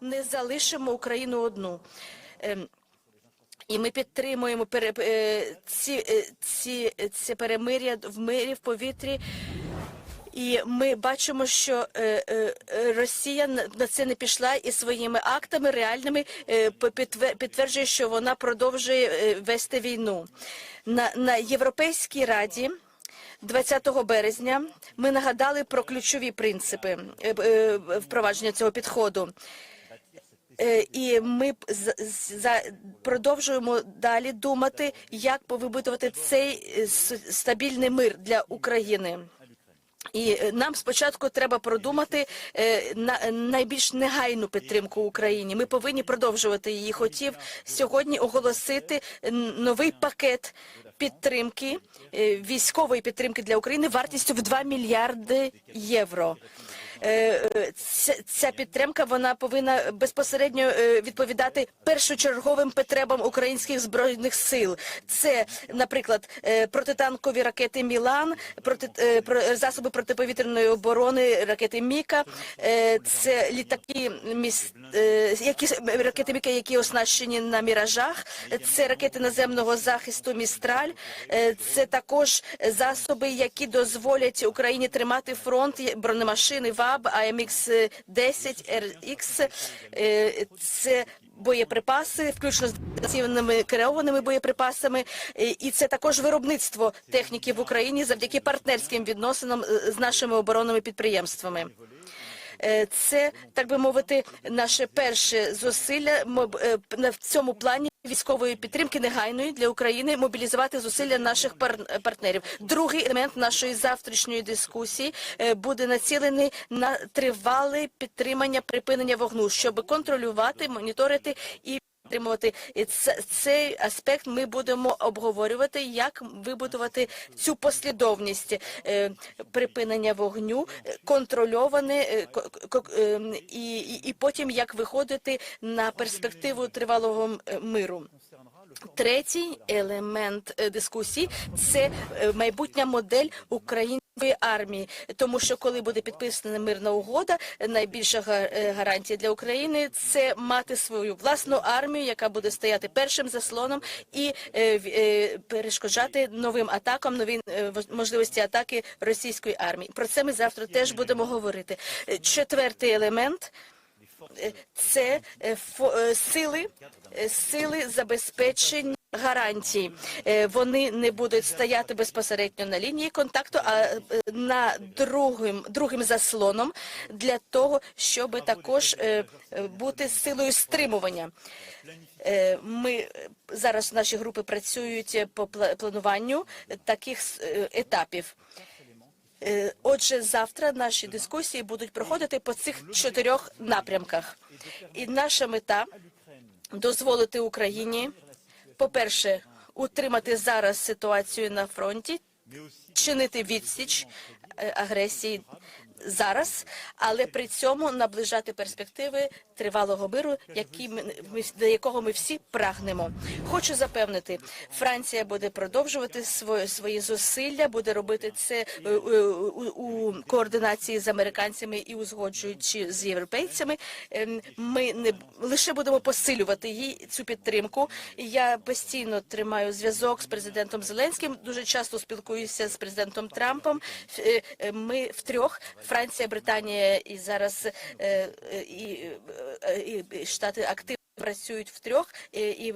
не залишимо Україну одну. Ем, І ми підтримуємо е, ці, е, ці, ці перемир'я в мирі в повітрі. І ми бачимо, що е, Росія на це не пішла і своїми актами реальними підтверджує, що вона продовжує вести війну. На, на Європейській раді 20 березня ми нагадали про ключові принципи впровадження цього підходу. Е, І ми продовжуємо далі думати, як вибудувати цей е, стабільний мир для України. І е, нам спочатку треба продумати на найбільш негайну підтримку Україні. Ми повинні продовжувати її. Хотів сьогодні оголосити новий пакет підтримки військової підтримки для України вартістю в 2 мільярди євро. Е, е, Ця, підтримка вона повинна безпосередньо е, відповідати першочерговим потребам українських збройних сил. Це, наприклад, протитанкові ракети Мілан, проти про- засоби протиповітряної оборони, ракети Міка, це літаки які ракети Міка, які оснащені на міражах. Це ракети наземного захисту Містраль. Це також засоби, які дозволять Україні тримати фронт бронемашини ВАБ, АМХ 10 РХ. Це боєприпаси, включно з дистанційними керованими боєприпасами, Е, і це також виробництво техніки в Україні завдяки партнерським відносинам е, з нашими оборонними підприємствами. Е, Це так би мовити, наше перше зусилля е, в цьому плані військової підтримки негайної для України мобілізувати зусилля наших пар- партнерів. Другий елемент нашої завтрашньої дискусії е, буде націлений на тривале підтримання припинення вогну, щоб контролювати, моніторити і підтримувати І цей аспект. Ми будемо обговорювати, як вибудувати цю послідовність е, припинення вогню, е, контрольоване е, ко- ко- е, і, і, потім як виходити на перспективу тривалого миру. Третій елемент дискусії це майбутня модель української армії, тому що коли буде підписана мирна угода, найбільша е, гарантія для України це мати свою власну армію, яка буде стояти першим заслоном і е, е, перешкоджати новим атакам, нові можливості атаки російської армії. Про це ми завтра теж будемо говорити. Четвертий елемент це е, е, сили, е, сили забезпечення гарантій. Е, Вони не будуть стояти безпосередньо на лінії контакту, а е, на другим, другим заслоном для того, щоб також е, е, бути силою стримування. Е, Ми е, зараз наші групи працюють по пла- плануванню таких е, етапів. Е, Отже, завтра наші дискусії будуть проходити по цих чотирьох напрямках. І наша мета дозволити Україні, по-перше, утримати зараз ситуацію на фронті, чинити відсіч е, агресії зараз, але при цьому наближати перспективи тривалого миру, які ми, до якого ми всі прагнемо. Хочу запевнити, Франція буде продовжувати свої, свої зусилля, буде робити це е, е, у, координації з американцями і узгоджуючи з європейцями. Ем, Ми не лише будемо посилювати її цю підтримку. Я постійно тримаю зв'язок з президентом Зеленським. Дуже часто спілкуюся з президентом Трампом. Е, е, Ми втрьох Франція, Британія і зараз е, і, і, і Штати активно. Працюють втрьох, і, і,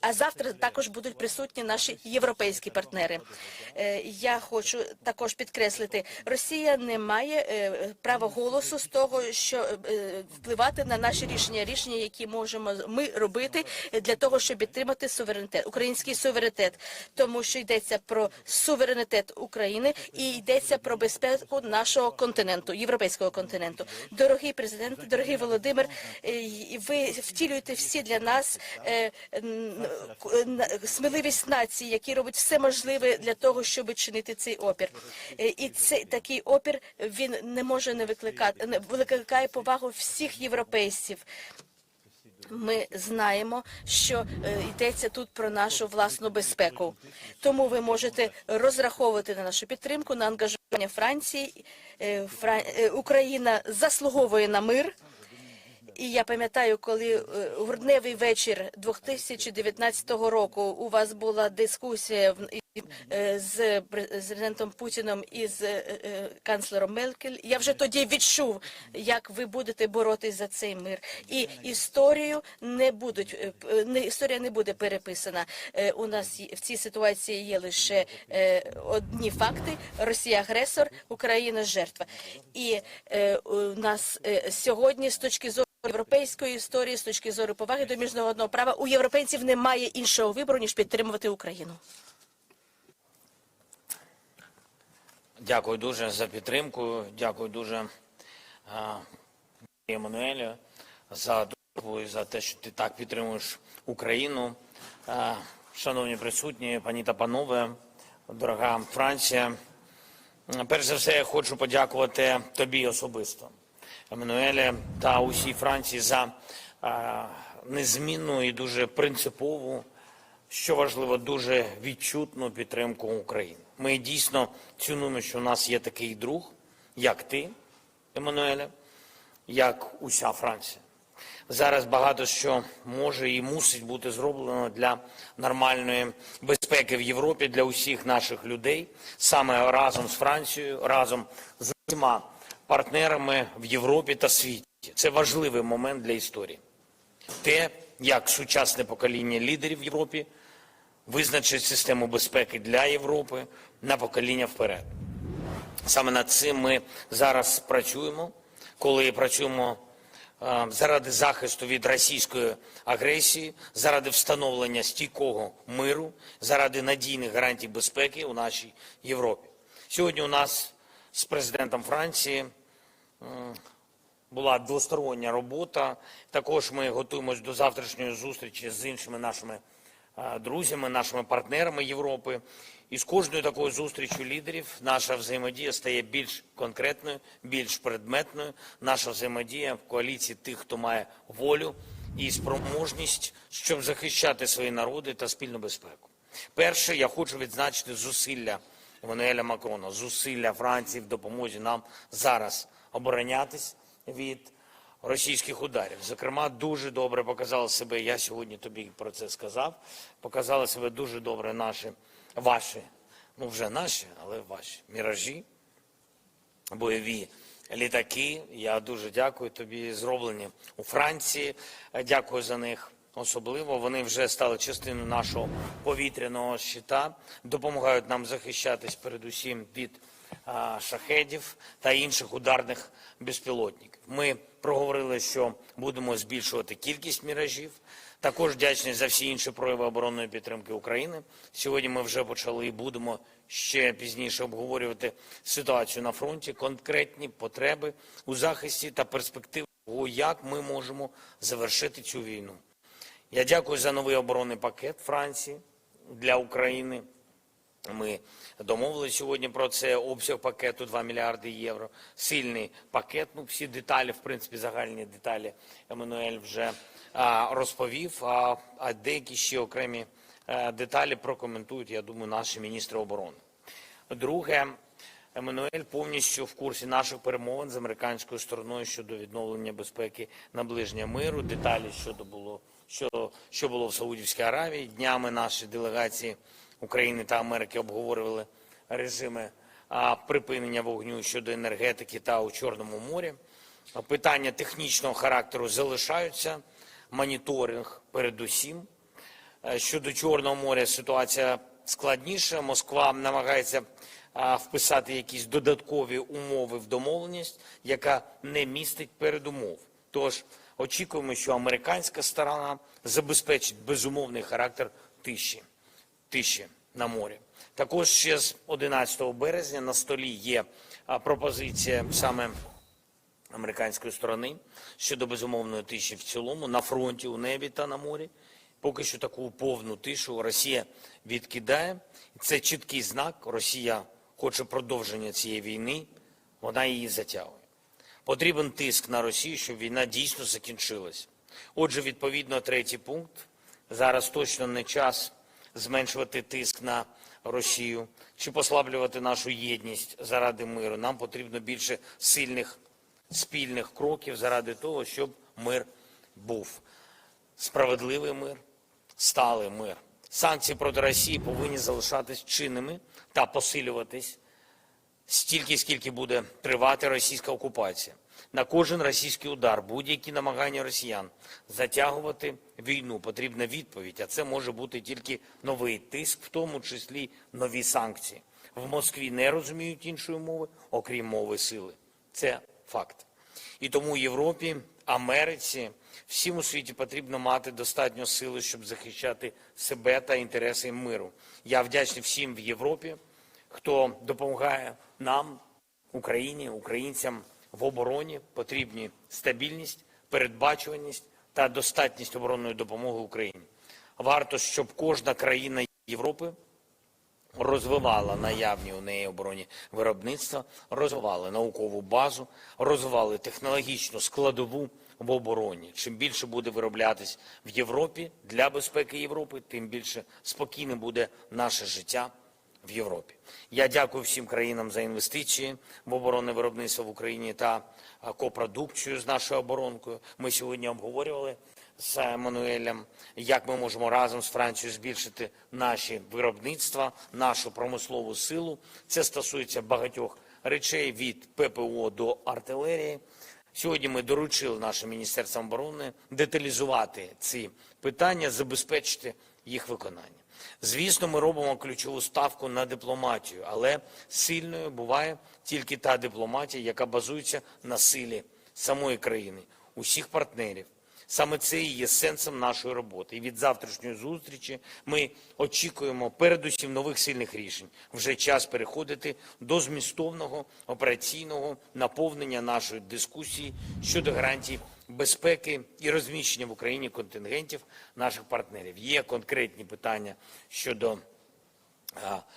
а завтра також будуть присутні наші європейські партнери. Е, Я хочу також підкреслити, Росія не має е, права голосу з того, що е, впливати на наші рішення, рішення, які можемо ми робити для того, щоб підтримати суверенітет, український суверенітет, тому що йдеться про суверенітет України і йдеться про безпеку нашого континенту, європейського континенту. Дорогий президент, дорогий Володимир, ви втілюєте всі для нас е, сміливість нації, які роблять все можливе для того, щоб чинити цей опір. Е, І цей такий опір він не може не викликати, не викликає повагу всіх європейців. Ми знаємо, що е, йдеться тут про нашу власну безпеку. Тому ви можете розраховувати на нашу підтримку, на ангажування Франції. Е, Фра- е, Україна заслуговує на мир. І я пам'ятаю, коли е, грудневий вечір 2019 року у вас була дискусія е, з президентом Путіном і з е, канцлером Меркель, я вже тоді відчув, як ви будете боротись за цей мир. І історію не будуть не історія не буде переписана. У нас в цій ситуації є лише одні факти: Росія агресор, Україна жертва. І у нас сьогодні, з точки зору європейської історії, з точки зору поваги до міжнародного права, у європейців немає іншого вибору ніж підтримувати Україну. Дякую дуже за підтримку. Дякую дуже Еммануелю за допомогу і за те, що ти так підтримуєш Україну. Шановні присутні, пані та панове, дорога Франція. Перш за все, я хочу подякувати тобі особисто, Еммануеле, та усій Франції за незмінну і дуже принципову що важливо, дуже відчутну підтримку України. Ми дійсно цінуємо, що у нас є такий друг, як ти, Еммануеле, як уся Франція. Зараз багато що може і мусить бути зроблено для нормальної безпеки в Європі для усіх наших людей, саме разом з Францією, разом з усіма партнерами в Європі та світі. Це важливий момент для історії. Те, як сучасне покоління лідерів в Європі визначить систему безпеки для Європи на покоління вперед. Саме над цим ми зараз працюємо, коли працюємо заради захисту від російської агресії, заради встановлення стійкого миру, заради надійних гарантій безпеки у нашій Європі. Сьогодні у нас з президентом Франції була двостороння робота. Також ми готуємось до завтрашньої зустрічі з іншими нашими е, друзями, нашими партнерами Європи. І з кожною такою зустрічю лідерів наша взаємодія стає більш конкретною, більш предметною. Наша взаємодія в коаліції тих, хто має волю і спроможність, щоб захищати свої народи та спільну безпеку. Перше, я хочу відзначити зусилля Еммануеля Макрона, зусилля Франції в допомозі нам зараз оборонятись від російських ударів. Зокрема, дуже добре показали себе. Я сьогодні тобі про це сказав. Показали себе дуже добре наші, ваші, ну вже наші, але ваші міражі, бойові літаки. Я дуже дякую тобі. Зроблені у Франції. Дякую за них. Особливо вони вже стали частиною нашого повітряного щита, допомагають нам захищатись передусім від а, шахедів та інших ударних безпілотників. Ми проговорили, що будемо збільшувати кількість міражів. Також вдячні за всі інші прояви оборонної підтримки України. Сьогодні ми вже почали і будемо ще пізніше обговорювати ситуацію на фронті, конкретні потреби у захисті та перспективи як ми можемо завершити цю війну. Я дякую за новий оборонний пакет Франції для України. Ми домовилися сьогодні про це. Обсяг пакету 2 мільярди євро. Сильний пакет. Ну, всі деталі, в принципі, загальні деталі Еммануель вже а, розповів. А, а деякі ще окремі а, деталі прокоментують, я думаю, наші міністри оборони. Друге, Еммануель повністю в курсі наших перемовин з американською стороною щодо відновлення безпеки наближення миру. Деталі щодо було що, що було в Саудівській Аравії. Днями наші делегації України та Америки обговорювали режими припинення вогню щодо енергетики та у Чорному морі. Питання технічного характеру залишаються. Моніторинг передусім. Е, Щодо Чорного моря ситуація складніша. Москва намагається вписати якісь додаткові умови в домовленість, яка не містить передумов. Тож очікуємо, що американська сторона забезпечить безумовний характер тиші, тиші на морі. Також ще з 11 березня на столі є пропозиція саме американської сторони щодо безумовної тиші в цілому на фронті, у небі та на морі. Поки що таку повну тишу Росія відкидає. Це чіткий знак. Росія хоче продовження цієї війни, вона її затягує. Потрібен тиск на Росію, щоб війна дійсно закінчилась. Отже, відповідно, третій пункт. Зараз точно не час зменшувати тиск на Росію чи послаблювати нашу єдність заради миру. Нам потрібно більше сильних спільних кроків заради того, щоб мир був справедливий мир, сталий мир. Санкції проти Росії повинні залишатись чинними та посилюватись стільки, скільки буде тривати російська окупація. На кожен російський удар, будь-які намагання росіян затягувати війну, потрібна відповідь. А це може бути тільки новий тиск, в тому числі нові санкції. В Москві не розуміють іншої мови, окрім мови сили. Це факт. І тому Європі, Америці, всім у світі потрібно мати достатньо сили, щоб захищати себе та інтереси миру. Я вдячний всім в Європі, хто допомагає нам, Україні, українцям в обороні. Потрібні стабільність, передбачуваність та достатність оборонної допомоги Україні. Варто, щоб кожна країна Європи розвивала наявні у неї оборонні виробництва, розвивали наукову базу, розвивали технологічну складову в обороні. Чим більше буде вироблятись в Європі для безпеки Європи, тим більше спокійним буде наше життя в Європі. Я дякую всім країнам за інвестиції в оборонне виробництво в Україні та копродукцію з нашою оборонкою. Ми сьогодні обговорювали з Еммануелем, як ми можемо разом з Францією збільшити наші виробництва, нашу промислову силу. Це стосується багатьох речей від ППО до артилерії. Сьогодні ми доручили нашим міністерствам оборони деталізувати ці питання, забезпечити їх виконання. Звісно, ми робимо ключову ставку на дипломатію, але сильною буває тільки та дипломатія, яка базується на силі самої країни, усіх партнерів. Саме це і є сенсом нашої роботи. І від завтрашньої зустрічі ми очікуємо передусім нових сильних рішень. Вже час переходити до змістовного операційного наповнення нашої дискусії щодо гарантій безпеки і розміщення в Україні контингентів наших партнерів. Є конкретні питання щодо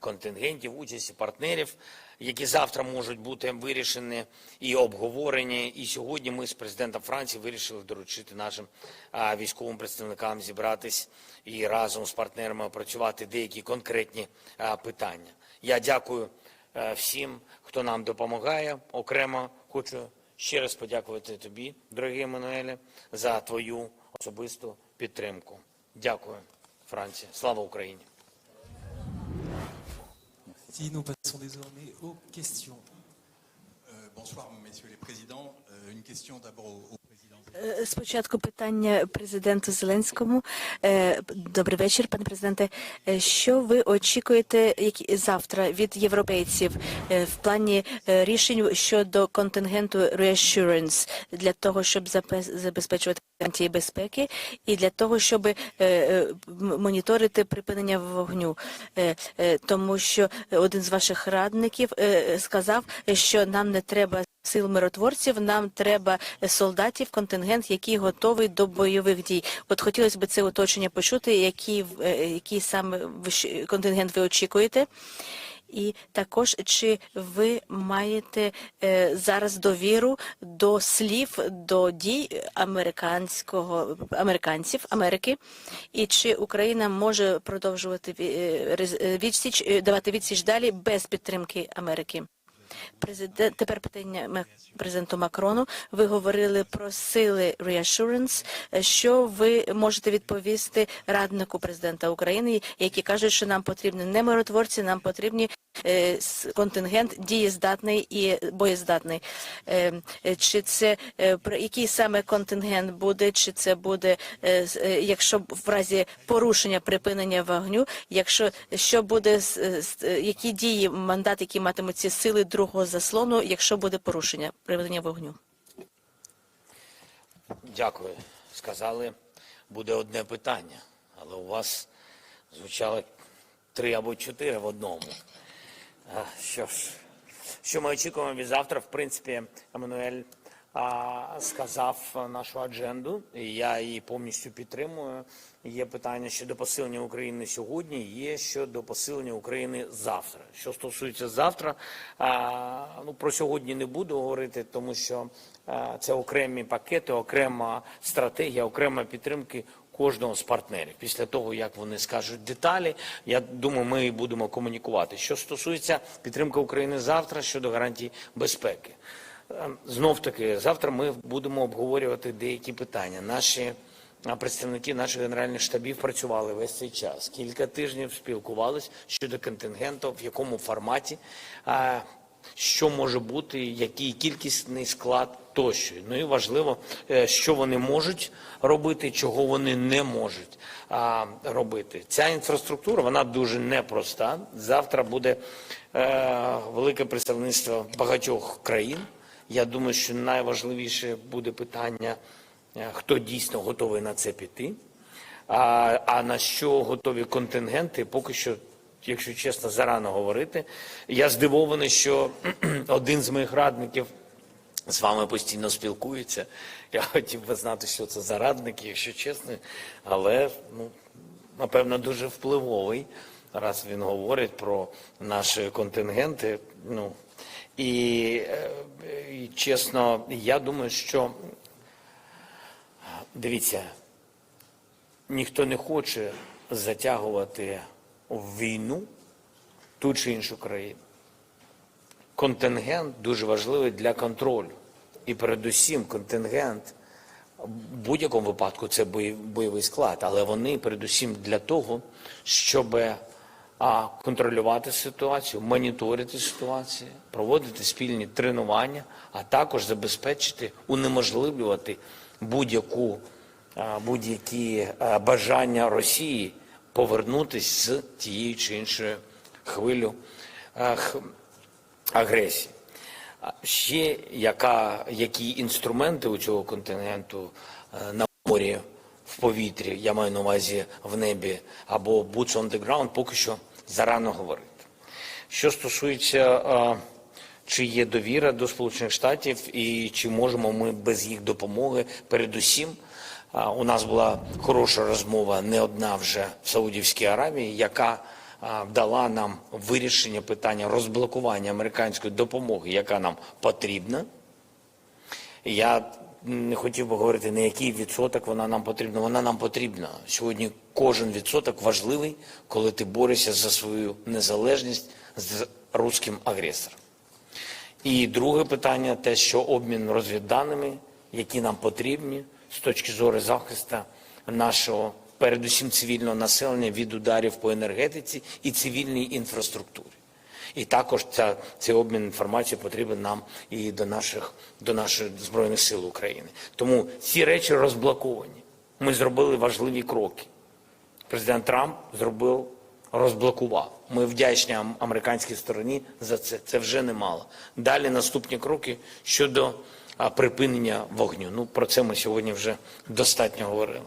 контингентів, участі партнерів, які завтра можуть бути вирішені і обговорені. І сьогодні ми з президентом Франції вирішили доручити нашим військовим представникам зібратись і разом з партнерами опрацювати деякі конкретні питання. Я дякую всім, хто нам допомагає. Окремо хочу ще раз подякувати тобі, дорогий Еммануеле, за твою особисту підтримку. Дякую, Франція. Слава Україні! Si nous passons désormais aux questions. Euh, bonsoir, messieurs les présidents. Euh, une question d'abord au, au président. Е, Спочатку питання президенту Зеленському. Е, Добрий вечір, пане президенте. Е, Що ви очікуєте завтра від європейців е, в плані е, рішень щодо контингенту reassurance для того, щоб забезпечувати гарантії безпеки і для того, щоб е, е, моніторити припинення вогню, Е, тому що один з ваших радників сказав, що нам не треба сил миротворців, нам треба солдатів, контингент, який готовий до бойових дій. От хотілося б це уточнення почути, який, який саме контингент ви очікуєте. І також чи ви маєте е, зараз довіру до слів, до дій американського американців Америки, і чи Україна може продовжувати е, е, відсіч давати відсіч далі без підтримки Америки? Президент тепер питання президенту Макрону. Ви говорили про сили reassurance. Що ви можете відповісти раднику президента України, які кажуть, що нам потрібні не миротворці, нам потрібні контингент дієздатний і боєздатний. Е, е, Чи це е, про який саме контингент буде? Чи це буде, е, е, якщо в разі порушення припинення вогню? Якщо що буде е, які дії мандат, які матимуть ці сили другого заслону, якщо буде порушення припинення вогню? Дякую. Сказали, буде одне питання, але у вас звучало три або чотири в одному. Що ж, що ми очікуємо від завтра? В принципі, Еммануель сказав нашу адженду, і я її повністю підтримую. Є питання щодо посилення України сьогодні, є щодо посилення України завтра. Що стосується завтра, ну про сьогодні не буду говорити, тому що це окремі пакети, окрема стратегія, окрема підтримки кожного з партнерів. Після того, як вони скажуть деталі, я думаю, ми будемо комунікувати. Що стосується підтримки України завтра щодо гарантій безпеки. Знов таки, завтра ми будемо обговорювати деякі питання. Наші представники наших генеральних штабів працювали весь цей час. Кілька тижнів спілкувалися щодо контингенту, в якому форматі, що може бути, який кількісний склад тощо. Ну і важливо, е, що вони можуть робити, чого вони не можуть а, робити. Ця інфраструктура вона дуже непроста. Завтра буде е, велике представництво багатьох країн. Я думаю, що найважливіше буде питання, е, хто дійсно готовий на це піти. А, а на що готові контингенти, поки що, якщо чесно, зарано говорити. Я здивований, що один з моїх радників з вами постійно спілкується. Я хотів би знати, що це за радники, якщо чесно, але ну, напевно дуже впливовий, раз він говорить про наші контингенти. Ну, і, е, і чесно, я думаю, що дивіться, ніхто не хоче затягувати війну ту чи іншу країну. Контингент дуже важливий для контролю. І передусім контингент в будь-якому випадку це бойовий склад, але вони передусім для того, щоб контролювати ситуацію, моніторити ситуацію, проводити спільні тренування, а також забезпечити, унеможливлювати будь-яку будь-які бажання Росії повернутися з тієї чи іншої хвилю агресії. Ще яка, які інструменти у цього континенту е, на морі, в повітрі, я маю на увазі в небі, або boots on the ground, поки що зарано говорити. Що стосується, е, чи є довіра до Сполучених Штатів і чи можемо ми без їх допомоги, передусім, е, у нас була хороша розмова, не одна вже в Саудівській Аравії, яка дала нам вирішення питання розблокування американської допомоги, яка нам потрібна. Я не хотів би говорити, на який відсоток вона нам потрібна. Вона нам потрібна. Сьогодні кожен відсоток важливий, коли ти борешся за свою незалежність з руським агресором. І друге питання те, що обмін розвідданими, які нам потрібні з точки зору захисту нашого, передусім цивільного населення від ударів по енергетиці і цивільній інфраструктурі. І також ця, цей обмін інформацією потрібен нам і до наших, до наших Збройних сил України. Тому ці речі розблоковані. Ми зробили важливі кроки. Президент Трамп зробив, розблокував. Ми вдячні американській стороні за це. Це вже немало. Далі наступні кроки щодо припинення вогню. Ну про це ми сьогодні вже достатньо говорили.